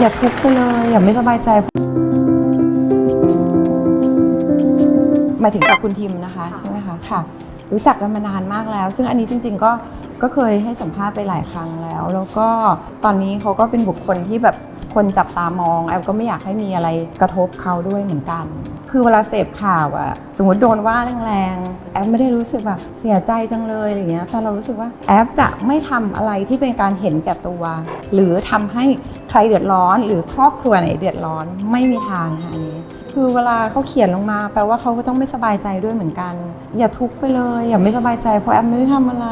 อย่าทุกข์ไปเลย อย่าไม่สบายใจหมายถึงกับคุณทิมนะคะใช่ไหมคะค่ะ รู้จักกันมานานมากแล้ว ซึ่งอันนี้จริง ๆ ก็ก็เคยให้สัมภาษณ์ไปหลายครั้งแล้ว แล้วก็ตอนนี้เขาก็เป็นบุคคลที่แบบคนจับตามองแอมก็ไม่อยากให้มีอะไรกระทบเขาด้วยเหมือนกัน คือเวลาเสพข่าวอะสมมติโดนว่าแรงๆแอปไม่ได้รู้สึกแบบเสียใจจังเลยอะไรเงี้ยแต่เรารู้สึกว่าแอปจะไม่ทำอะไรที่เป็นการเห็นแก่ตัว หรือทำให้ใครเดือดร้อน หรือครอบครัวไหนเดือดร้อนไม่มีทางค่ะอันนี้คือเวลาเขาเขียนลงมา แปลว่าเขาก็ต้องไม่สบายใจด้วยเหมือนกัน อย่าทุกข์ไปเลย อย่าไม่สบายใจเพราะแอปไม่ได้ทำอะไร